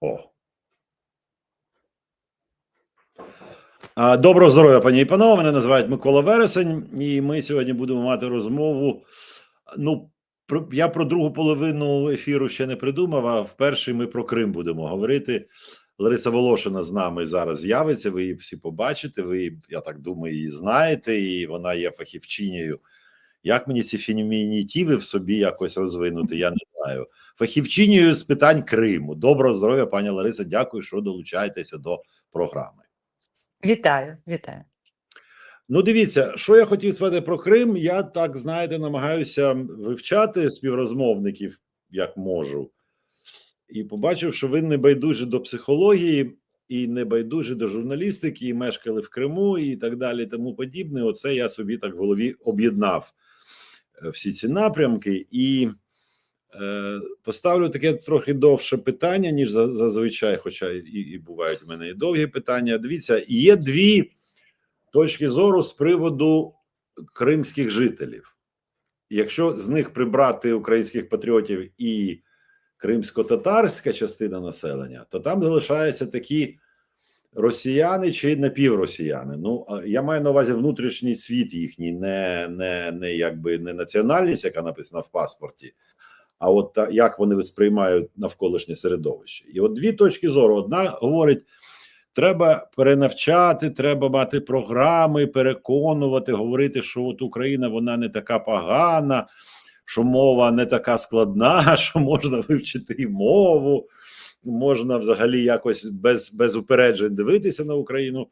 О. Доброго здоров'я, пані і панове. Мене називають Микола Вересень, і ми сьогодні будемо мати розмову. Ну, про, я про другу половину ефіру ще не придумав, а в перший ми про Крим будемо говорити. Лариса Волошина з нами зараз з'явиться. Ви її всі побачите. Ви, я так думаю, її знаєте, і вона є фахівчинею. Як мені ці фемінітиви в собі якось розвинути, я не знаю. Фахівчинею з питань Криму. Доброго здоров'я, пані Лариса. Дякую, що долучаєтеся до програми. Вітаю, вітаю. Ну, дивіться, що я хотів сказати про Крим. Я так знаєте, намагаюся вивчати співрозмовників як можу, і побачив, що ви не байдужі до психології і не байдужі до журналістики, і мешкали в Криму, і так далі, тому подібне. Оце я собі так в голові об'єднав всі ці напрямки і. Е, Поставлю таке трохи довше питання, ніж зазвичай, хоча і, і бувають у мене і довгі питання. Дивіться, є дві точки зору з приводу кримських жителів. Якщо з них прибрати українських патріотів і кримсько-татарська частина населення, то там залишаються такі росіяни чи напівросіяни. Ну, я маю на увазі внутрішній світ їхній, не, не, не якби не національність, яка написана в паспорті, а от та, як вони сприймають навколишнє середовище. І от дві точки зору: одна говорить. Треба перенавчати, треба мати програми, переконувати, говорити, що от Україна вона не така погана, що мова не така складна, що можна вивчити і мову, можна взагалі якось без, без упереджень дивитися на Україну.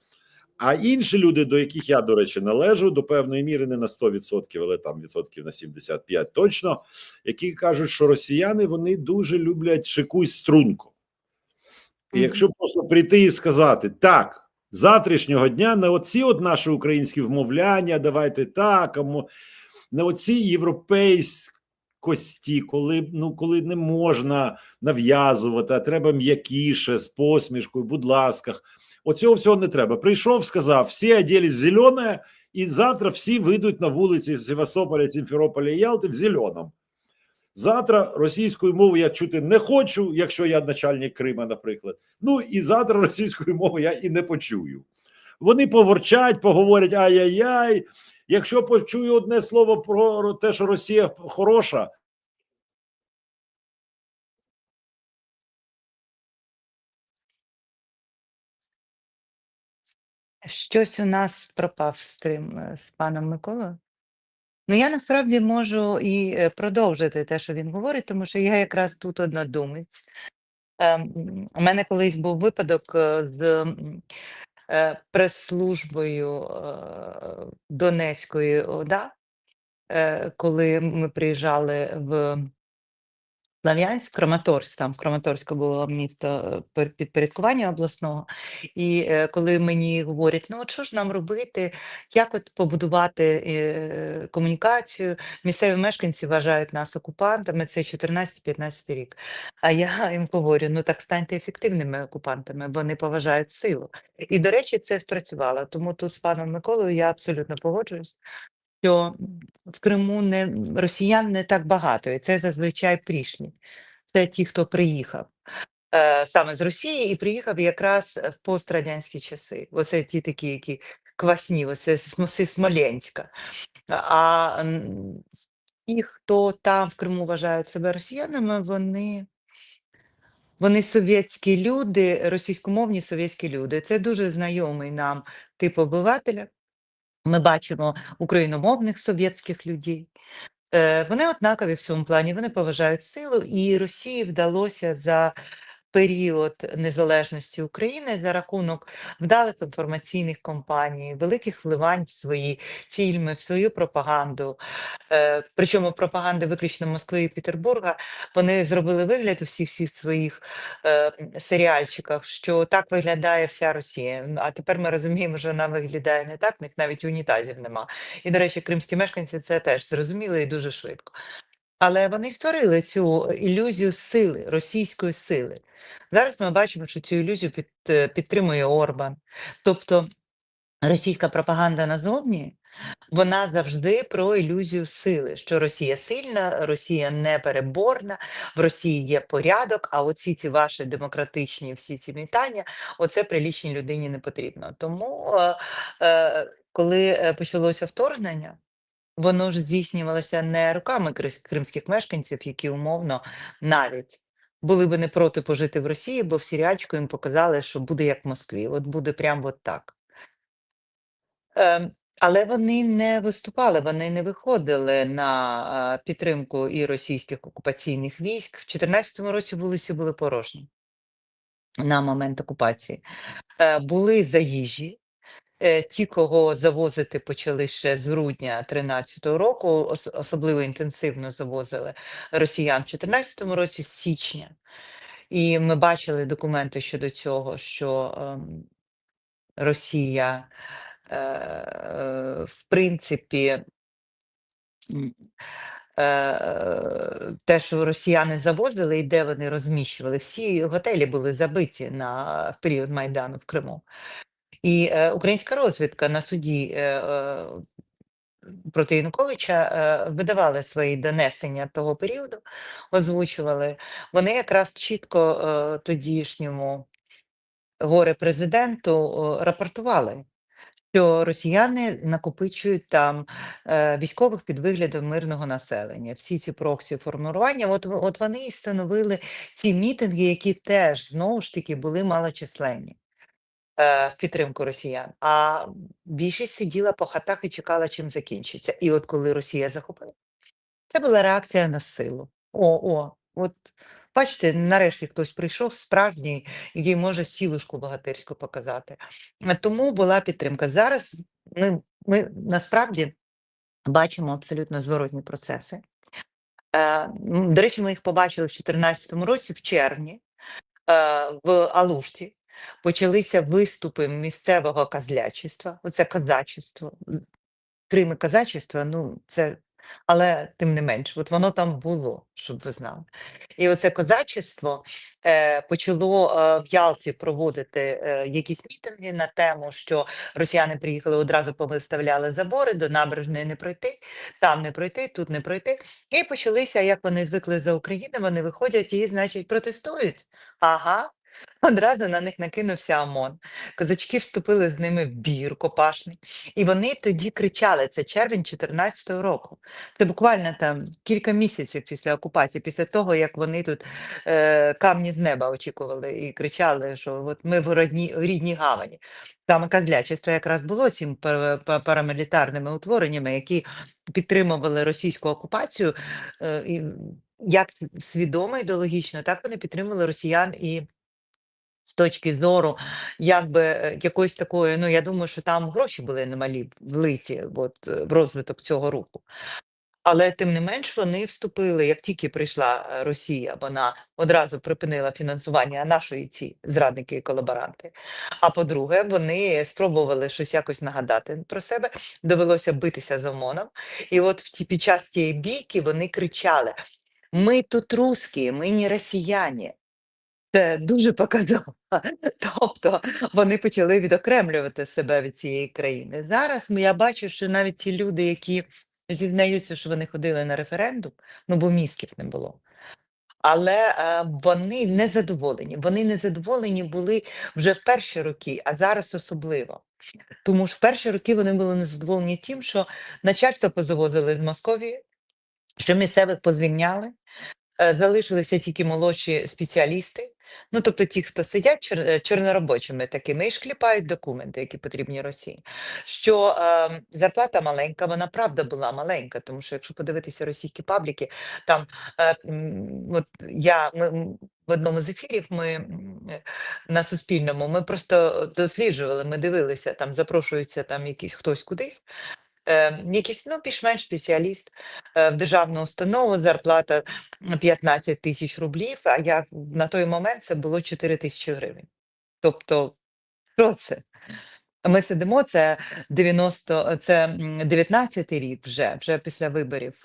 А інші люди, до яких я, до речі, належу, до певної міри не на 100%, але там відсотків на 75 точно, які кажуть, що росіяни вони дуже люблять шикусь струнку. І якщо просто прийти і сказати так, з завтрашнього дня на оці от наші українські вмовляння, давайте так, на оці європейськості, коли ну коли не можна нав'язувати, а треба м'якіше з посмішкою, будь ласка, оцього всього не треба. Прийшов, сказав, всі оділись в зелене, і завтра всі вийдуть на вулиці Севастополя, Сімферополя і Ялти в зеленому. Завтра російською мовою я чути не хочу, якщо я начальник Крима, наприклад. Ну і завтра російською мовою я і не почую. Вони поворчать, поговорять ай-яй-яй. Якщо почую одне слово про те, що Росія хороша, Щось у нас пропав стрим е, з паном Миколою. Ну, я насправді можу і е, продовжити те, що він говорить, тому що я якраз тут однодумець. Ем, У мене колись був випадок е, з прес-службою е, Донецької ОДА, е, коли ми приїжджали в Слов'янськ, Краматорськ, там в Краматорську було місто е, підпорядкування обласного. І е, коли мені говорять, ну от що ж нам робити, як от побудувати е, комунікацію, місцеві мешканці вважають нас окупантами, це 14-15 рік. А я їм говорю: ну так станьте ефективними окупантами, вони поважають силу. І, до речі, це спрацювало. Тому тут з паном Миколою я абсолютно погоджуюсь що в Криму не росіян не так багато, і це зазвичай прийшлі. Це ті, хто приїхав е, саме з Росії, і приїхав якраз в пострадянські часи. Оце ті такі, які квасні, оце з Смоленська. А ті, хто там в Криму вважають себе росіянами, вони. Вони совєтські люди, російськомовні совєтські люди. Це дуже знайомий нам тип обивателя. Ми бачимо україномовних совєтських людей. Е, Вони однакові в цьому плані, вони поважають силу, і Росії вдалося за період незалежності України за рахунок вдалих інформаційних кампаній, великих вливань в свої фільми, в свою пропаганду. Е, Причому пропаганди виключно Москви і Петербурга. Вони зробили вигляд у всіх всіх своїх е, серіальчиках, що так виглядає вся Росія. А тепер ми розуміємо, що вона виглядає не так, в них навіть унітазів нема. І, до речі, кримські мешканці це теж зрозуміли і дуже швидко. Але вони створили цю ілюзію сили, російської сили. Зараз ми бачимо, що цю ілюзію під, е, підтримує Орбан. Тобто російська пропаганда назовні, вона завжди про ілюзію сили, що Росія сильна, Росія непереборна, в Росії є порядок, а оці ці ваші демократичні всі ці мітання, оце прилічній людині не потрібно. Тому, е, е, коли почалося вторгнення, воно ж здійснювалося не руками кримських мешканців, які умовно навіть були би не проти пожити в Росії, бо в сірячку їм показали, що буде як в Москві. От буде прямо от так. Ем, але вони не виступали, вони не виходили на е, підтримку і російських окупаційних військ. В 2014 році вулиці були порожні на момент окупації. Е, були заїжджі. Е, Ті, кого завозити почали ще з грудня 2013 року, особливо інтенсивно завозили росіян в 2014 році, з січня. І ми бачили документи щодо цього, що ем, Росія, е, в принципі, е, те, що росіяни завозили і де вони розміщували, всі готелі були забиті на в період Майдану в Криму. І е, українська розвідка на суді е, е, проти Януковича е, видавали свої донесення того періоду, озвучували. Вони якраз чітко е, тодішньому горе президенту е, рапортували, що росіяни накопичують там е, військових під виглядом мирного населення. Всі ці проксі формування, от, от вони і становили ці мітинги, які теж знову ж таки були малочисленні е, в підтримку росіян. А більшість сиділа по хатах і чекала, чим закінчиться. І от коли Росія захопила, це була реакція на силу. О, о, от бачите, нарешті хтось прийшов справжній, який може сілушку богатирську показати. Тому була підтримка. Зараз ми, ми насправді бачимо абсолютно зворотні процеси. Е, До речі, ми їх побачили в 2014 році, в червні, е, в Алушті. Почалися виступи місцевого казлячества. Оце казачество. М, Крим і ну це. Але тим не менш, от воно там було, щоб ви знали. І оце козачество е, почало е, в Ялті проводити е, якісь мітинги на тему, що росіяни приїхали одразу повиставляли забори, до набережної не пройти, там не пройти, тут не пройти. І почалися, як вони звикли за України, вони виходять і, значить, протестують. Ага. Одразу на них накинувся ОМОН. Козачки вступили з ними в бій рукопашний. І вони тоді кричали: це червень 2014 року. Це буквально там кілька місяців після окупації, після того, як вони тут е, камні з неба очікували і кричали, що от ми в родні, рідній гавані. Там казлячество якраз було цим пара- парамілітарними утвореннями, які підтримували російську окупацію, е, і як свідомо ідеологічно, так вони підтримували росіян і з точки зору якби е, якоїсь такої, ну я думаю, що там гроші були немалі влиті от, е, в розвиток цього руху. Але тим не менш вони вступили, як тільки прийшла е, Росія, вона одразу припинила фінансування нашої ці зрадники і колаборанти. А по-друге, вони спробували щось якось нагадати про себе, довелося битися з ОМОНом. І от в ті, під час тієї бійки вони кричали: Ми тут русські, ми не росіяни. Це дуже показово. Тобто вони почали відокремлювати себе від цієї країни. Зараз я бачу, що навіть ті люди, які зізнаються, що вони ходили на референдум, ну бо мізків не було. Але е, вони не задоволені. Вони не задоволені були вже в перші роки, а зараз особливо. Тому ж в перші роки вони були незадоволені тим, що начальство позавозили з Московії, що місцевих позвільняли, е, залишилися тільки молодші спеціалісти. Ну, тобто ті, хто сидять чор, е, чорноробочими такими і шкліпають документи, які потрібні Росії. Що е, зарплата маленька, вона правда була маленька, тому що якщо подивитися російські пабліки, там е, от я ми, в одному з ефірів ми е, на Суспільному ми просто досліджували, ми дивилися, там запрошується там якийсь хтось кудись. Е, якийсь ну, більш-менш спеціаліст е, в державну установу, зарплата 15 тисяч рублів, а я на той момент це було 4 тисячі гривень. Тобто, що це? Ми сидимо, це 90, це 19-й рік вже, вже після виборів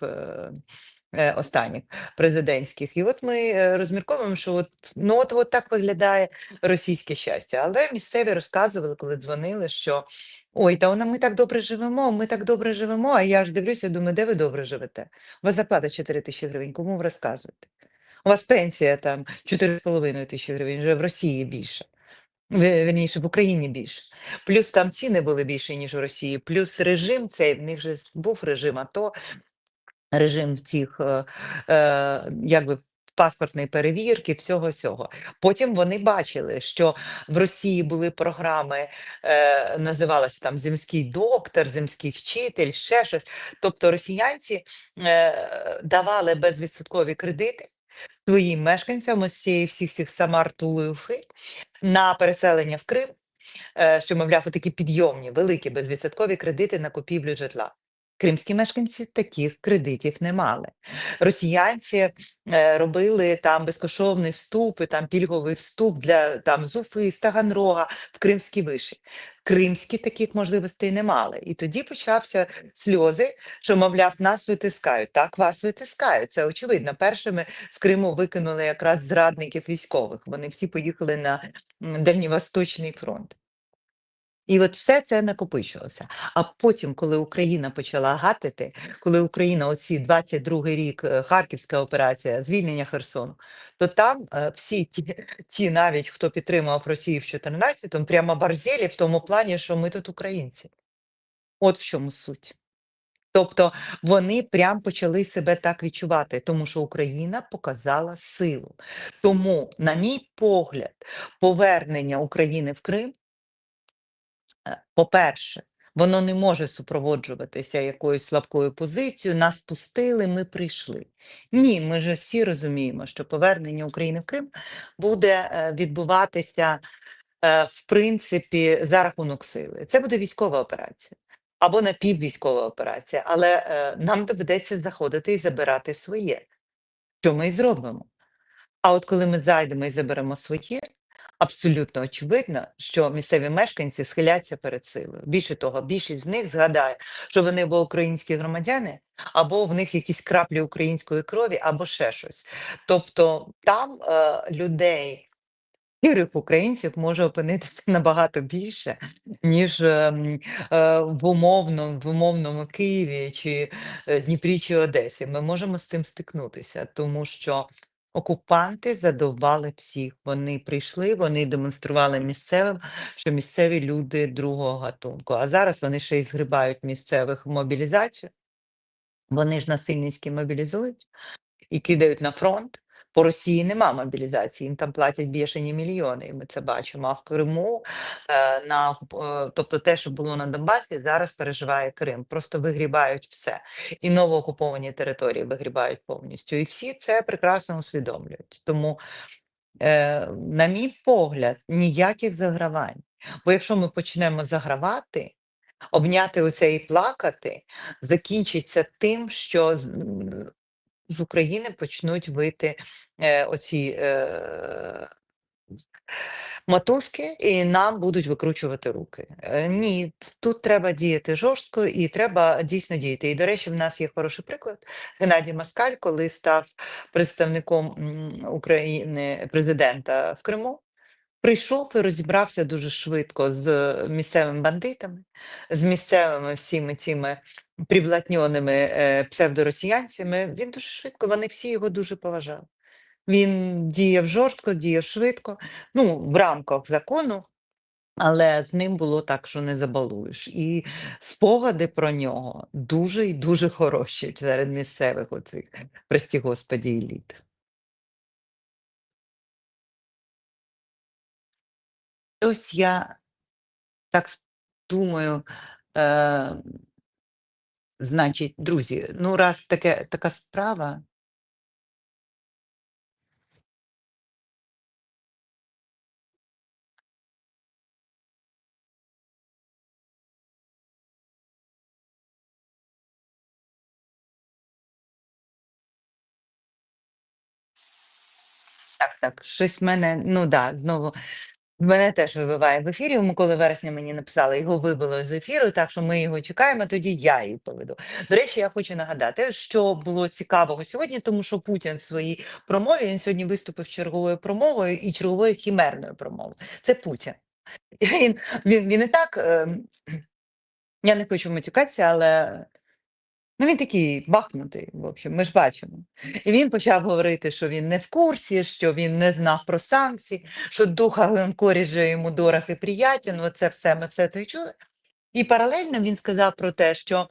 е, останніх президентських. І от ми е, розмірковуємо, що от, ну от, от так виглядає російське щастя. Але місцеві розказували, коли дзвонили, що ой, та вона ми так добре живемо, ми так добре живемо. А я ж дивлюся, думаю, де ви добре живете? У вас зарплата 4 тисячі гривень, кому ви розказуєте? У вас пенсія там 4,5 тисячі гривень, вже в Росії більше. Ве- Вірніше, в Україні більше. Плюс там ціни були більші, ніж в Росії, плюс режим цей, в них же був режим АТО, режим цих е, е, якби паспортної перевірки, всього сього. Потім вони бачили, що в Росії були програми, е, називалося там земський доктор, земський вчитель, ще щось. Тобто росіянці е, давали безвідсоткові кредити своїм мешканцям ось цієї всіх цих Самар на переселення в Крим, е, що, мовляв, такі підйомні, великі безвідсоткові кредити на купівлю житла. Кримські мешканці таких кредитів не мали. Росіянці е, робили там безкоштовний вступ, і там пільговий вступ для там з Уфи, з Таганрога в кримські виші. Кримські таких можливостей не мали. І тоді почався сльози, що, мовляв, нас витискають. Так, вас витискають. Це очевидно. Першими з Криму викинули якраз зрадників військових. Вони всі поїхали на Дальньовосточний фронт. І от все це накопичилося. А потім, коли Україна почала гатити, коли Україна, оці 22-й рік, е, Харківська операція, звільнення Херсону, то там е, всі ті, ті, навіть хто підтримував Росію в 14-му, прямо борзелі в тому плані, що ми тут українці. От в чому суть. Тобто вони прям почали себе так відчувати, тому що Україна показала силу. Тому, на мій погляд, повернення України в Крим по-перше, воно не може супроводжуватися якоюсь слабкою позицією. Нас пустили, ми прийшли. Ні, ми же всі розуміємо, що повернення України в Крим буде е, відбуватися е, в принципі за рахунок сили. Це буде військова операція або напіввійськова операція, але е, нам доведеться заходити і забирати своє, що ми і зробимо. А от коли ми зайдемо і заберемо своє, абсолютно очевидно, що місцеві мешканці схиляться перед силою. Більше того, більшість з них згадає, що вони або українські громадяни, або в них якісь краплі української крові, або ще щось. Тобто там е, людей. Щирих українців може опинитися набагато більше, ніж ем, е, в умовному, в умовному Києві чи е, Дніпрі чи Одесі. Ми можемо з цим стикнутися, тому що окупанти задовбали всіх. Вони прийшли, вони демонстрували місцевим, що місцеві люди другого гатунку. А зараз вони ще й згрібають місцевих в мобілізацію. Вони ж насильницьки мобілізують і кидають на фронт. По Росії нема мобілізації, їм там платять бішені мільйони, і ми це бачимо. А в Криму е, на е, тобто те, що було на Донбасі, зараз переживає Крим. Просто вигрібають все. І новоокуповані території вигрібають повністю. І всі це прекрасно усвідомлюють. Тому, е, на мій погляд, ніяких загравань. Бо якщо ми почнемо загравати, обняти усе і плакати, закінчиться тим, що з, України почнуть вийти е, оці е, мотузки, і нам будуть викручувати руки. Е, ні, тут треба діяти жорстко і треба дійсно діяти. І, до речі, в нас є хороший приклад. Геннадій Маскаль, коли став представником України президента в Криму. Прийшов і розібрався дуже швидко з місцевими бандитами, з місцевими всіми цими приблатньоними е, псевдоросіянцями. Він дуже швидко, вони всі його дуже поважали. Він діяв жорстко, діяв швидко, ну, в рамках закону, але з ним було так, що не забалуєш. І спогади про нього дуже і дуже хороші серед місцевих оцих, прості господі, еліт. Ось я так думаю, е, значить, друзі, ну раз таке, така справа. Так, так, щось в мене, ну да, знову Мене теж вибиває в ефірі. У Миколи вересня мені написали, його вибило з ефіру, так що ми його чекаємо. Тоді я її поведу. До речі, я хочу нагадати, що було цікавого сьогодні, тому що Путін в своїй промові він сьогодні виступив черговою промовою і черговою хімерною промовою. Це Путін. Він він, він і так. ем, я не хочу матюкатися, але ну він такий бахнутий. В общем, ми ж бачимо. І він почав говорити, що він не в курсі, що він не знав про санкції, що духа Гленкоріджа йому дорог і приятен. Оце все ми все це чули. І паралельно він сказав про те, що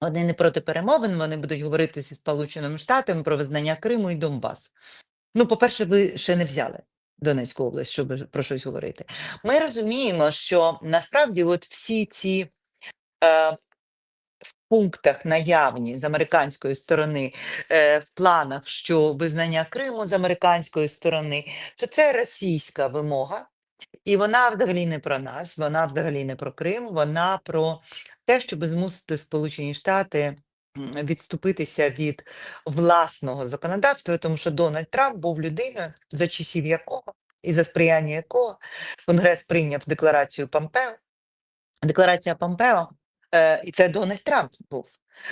вони не проти перемовин, вони будуть говорити зі Сполученими Штатами про визнання Криму і Донбасу. Ну, по-перше, ви ще не взяли Донецьку область, щоб про щось говорити. Ми розуміємо, що насправді от всі ці е, в пунктах наявні з американської сторони е, в планах, що визнання Криму з американської сторони, що це російська вимога, і вона взагалі не про нас, вона взагалі не про Крим, вона про те, щоб змусити Сполучені Штати відступитися від власного законодавства, тому що Дональд Трамп був людиною, за часів якого і за сприяння якого Конгрес прийняв декларацію Помпео. Декларація Помпео, е, і це Дональд Трамп був.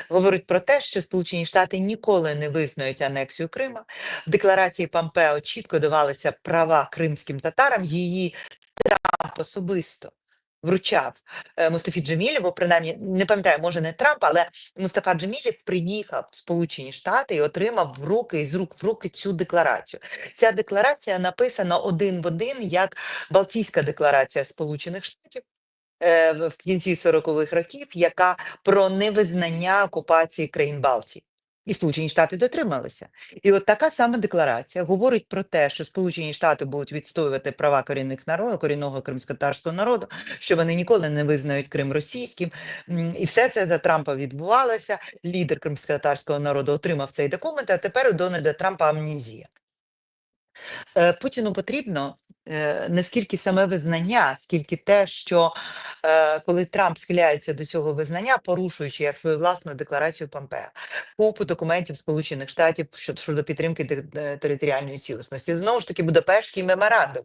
Говорить про те, що Сполучені Штати ніколи не визнають анексію Крима. В декларації Помпео чітко давалися права кримським татарам. Її Трамп особисто вручав е, Мустафі Джемілєву, принаймні не пам'ятаю, може не Трамп, але Мустафа Джемілєв приїхав в Сполучені Штати і отримав в руки із рук в руки цю декларацію. Ця декларація написана один в один як Балтійська декларація Сполучених Штатів. Е, в кінці 40-х років, яка про невизнання окупації країн Балтії. І Сполучені Штати дотрималися. І от така сама декларація говорить про те, що Сполучені Штати будуть відстоювати права корінних народів, корінного кримськотарського народу, що вони ніколи не визнають Крим російським. І все це за Трампа відбувалося. Лідер кримськотарського народу отримав цей документ, а тепер у Дональда Трампа амнезія. Е, Путіну потрібно не скільки саме визнання, скільки те, що е, коли Трамп схиляється до цього визнання, порушуючи як свою власну декларацію Помпео, купу документів Сполучених Штатів щодо, підтримки е, територіальної цілісності. Знову ж таки, Будапештський меморандум.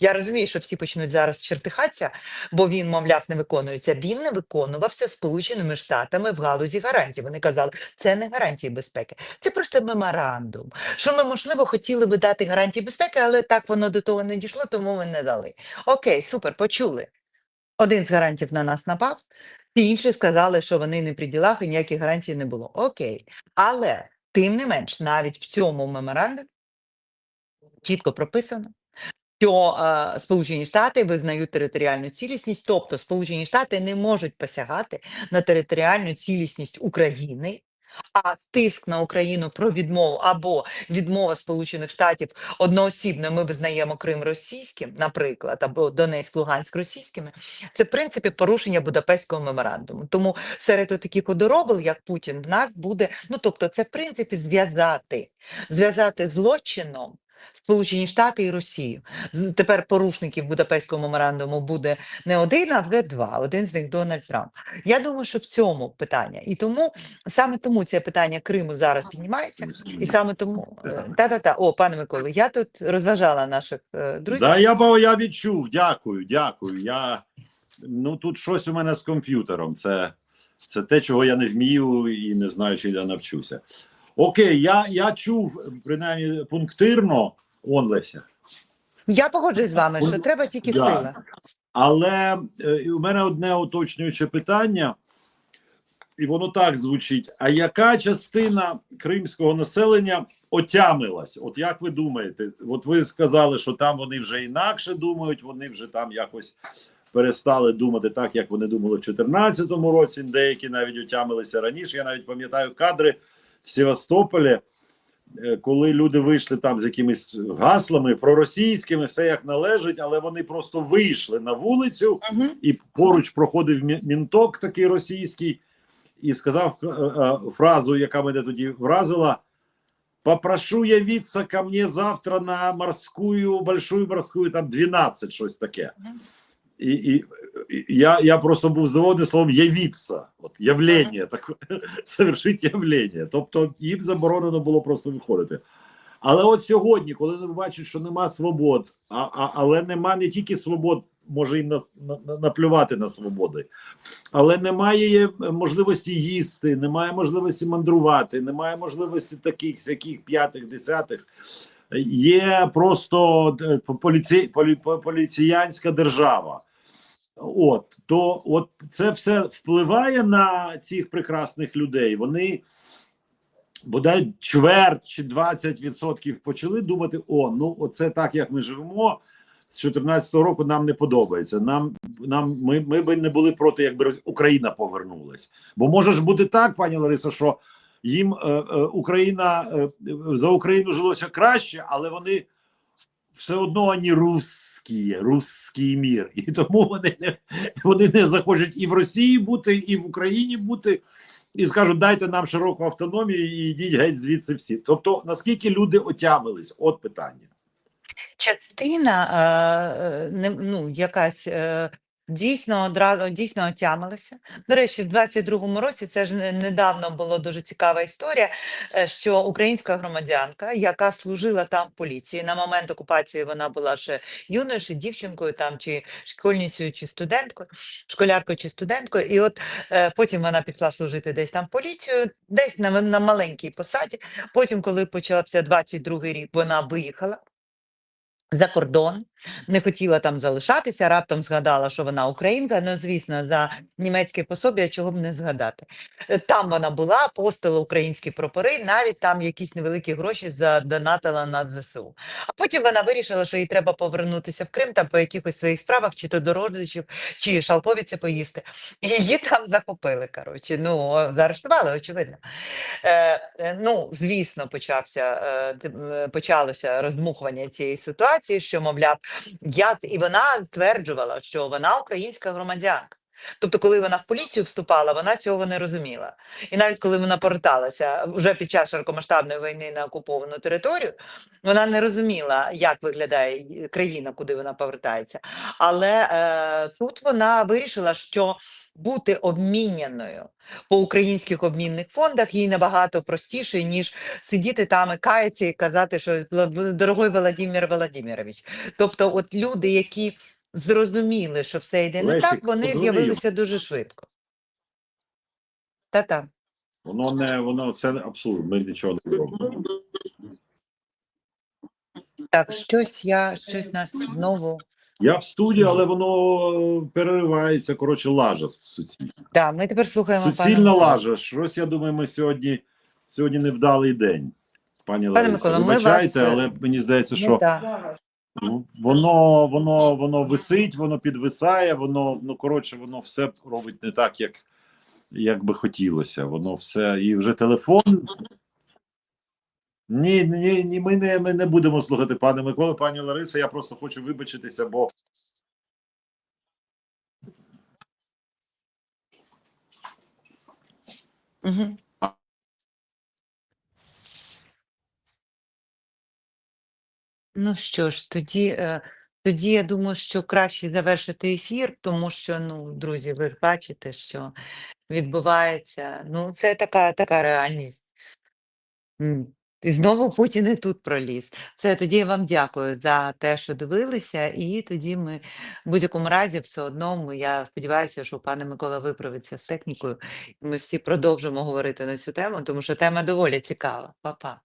Я розумію, що всі почнуть зараз чертихатися, бо він, мовляв, не виконується. Він не виконувався Сполученими Штатами в галузі гарантій. Вони казали, це не гарантії безпеки, це просто меморандум. Що ми, можливо, хотіли би дати гарантії безпеки, але так воно до того не дійшло, тому ми не дали. Окей, супер, почули. Один з гарантів на нас напав, інші сказали, що вони не при ділах і ніяких гарантій не було. Окей. Але тим не менш, навіть в цьому меморандумі чітко прописано, що е, Сполучені Штати визнають територіальну цілісність, тобто Сполучені Штати не можуть посягати на територіальну цілісність України. А тиск на Україну про відмову або відмова Сполучених Штатів одноосібно ми визнаємо Крим російським, наприклад, або Донецьк, Луганськ російськими, це в принципі порушення Будапештського меморандуму. Тому серед таких одоробил, як Путін, в нас буде, ну тобто, це в принципі зв'язати, зв'язати злочином. Сполучені Штати і Росію. Тепер порушників Будапештського меморандуму буде не один, а вже два. Один з них Дональд Трамп. Я думаю, що в цьому питання. І тому саме тому це питання Криму зараз піднімається. І саме тому е, та-та-та, о, пане Миколо, я тут розважала наших е, друзів. Да, я, я відчув. Дякую, дякую. Я, ну тут щось у мене з комп'ютером. Це, це те, чого я не вмію і не знаю, чи я навчуся. Окей, я, я чув принаймні пунктирно. Он Леся. Я погоджуюсь з вами, що треба тільки Да. сила. Але е, у мене одне уточнююче питання, і воно так звучить: а яка частина кримського населення отямилась? От як ви думаєте? От ви сказали, що там вони вже інакше думають, вони вже там якось перестали думати так, як вони думали в 2014 році. Деякі навіть отямилися раніше. Я навіть пам'ятаю кадри в Севастополі. е, Коли люди вийшли там з якимись гаслами проросійськими, все як належить, але вони просто вийшли на вулицю, Угу. і поруч проходив мінток такий російський, і сказав е, е, фразу, яка мене тоді вразила: Попрошу явиться ко мне завтра на морскую, большую морскую, там 12, щось таке. І, і я, я просто був здивований словом явіться, от явлення, так, совершить явлення. Тобто їм заборонено було просто виходити. Але от сьогодні, коли вони бачать, що нема свобод, а, а, але нема не тільки свобод, може і на, на, на- наплювати на свободи, але немає можливості їсти, немає можливості мандрувати, немає можливості таких всяких п'ятих, десятих. Є просто е, поліці, полі, поліціянська держава. От то, от це все впливає на цих прекрасних людей. Вони бодай чверть чи 20% почали думати: о, ну оце так, як ми живемо. З 2014 року нам не подобається. Нам нам ми, ми би не були проти, якби Україна повернулась. Бо може ж бути так, пані Лариса, що їм е, е, Україна е, за Україну жилося краще, але вони все одно вони русські, русський мір, і тому вони не вони не захочуть і в Росії бути, і в Україні бути, і скажуть, дайте нам широку автономію і йдіть геть звідси всі. Тобто, наскільки люди отямились? От питання. Частина, е, е, ну, якась е, дійсно одразу дійсно отямилася. До речі, в 22-му році це ж недавно була дуже цікава історія, е, що українська громадянка, яка служила там поліції, на момент окупації вона була ще юною, ще дівчинкою там, чи школьницею, чи студенткою, школяркою чи студенткою. І от е, потім вона пішла служити десь там поліцію, десь на, на маленькій посаді. Потім, коли почався 22-й рік, вона виїхала за кордон, не хотіла там залишатися, раптом згадала, що вона українка. Ну, звісно, за німецьке пособі, чого б не згадати. Е, Там вона була, постила українські прапори, навіть там якісь невеликі гроші задонатила на ЗСУ. А потім вона вирішила, що їй треба повернутися в Крим там по якихось своїх справах, чи то до родичів, чи шалковіці поїсти. І її там захопили. Коротше, ну заарештували, очевидно. Е, е, ну, звісно, почався, е, е, почалося роздмухування цієї ситуації, що, мовляв, я і вона стверджувала, що вона українська громадянка. Тобто, коли вона в поліцію вступала, вона цього не розуміла. І навіть коли вона поверталася вже під час широкомасштабної війни на окуповану територію, вона не розуміла, як виглядає країна, куди вона повертається. Але е, тут вона вирішила, що бути обміняною по українських обмінних фондах їй набагато простіше, ніж сидіти там і каятися і казати, що «Бл- дорогой Володимир Володимирович. Тобто, от люди, які зрозуміли, що все йде не так, вони з'явилися дуже швидко. Та-та. Воно не воно це абсурд. Ми нічого не робимо. Так, щось я, щось нас знову. Я в студії, але воно е, переривається. Коротше, лажа суцільна. Так, ми тепер слухаємо Суцільна Миколу. лажа. Щось я думаю, ми сьогодні сьогодні невдалий день. Пані Пане Лариса, Миколо, вибачайте, вас, е, але мені здається, що. Ну, Воно, воно, воно висить, воно підвисає, воно, ну коротше, воно все робить не так, як, як би хотілося. Воно все. І вже телефон. Ні, ні, ні, ми не, ми не будемо слухати пане Миколи, пані Лариса. Я просто хочу вибачитися, бо Угу. Ну що ж, тоді, е, тоді я думаю, що краще завершити ефір, тому що, ну, друзі, ви бачите, що відбувається. Ну, це така, така реальність. І знову Путін і тут проліз. Все, тоді я вам дякую за те, що дивилися, і тоді ми в будь-якому разі все одно я сподіваюся, що пане Микола виправиться з технікою, ми всі продовжимо говорити на цю тему, тому що тема доволі цікава. Па-па.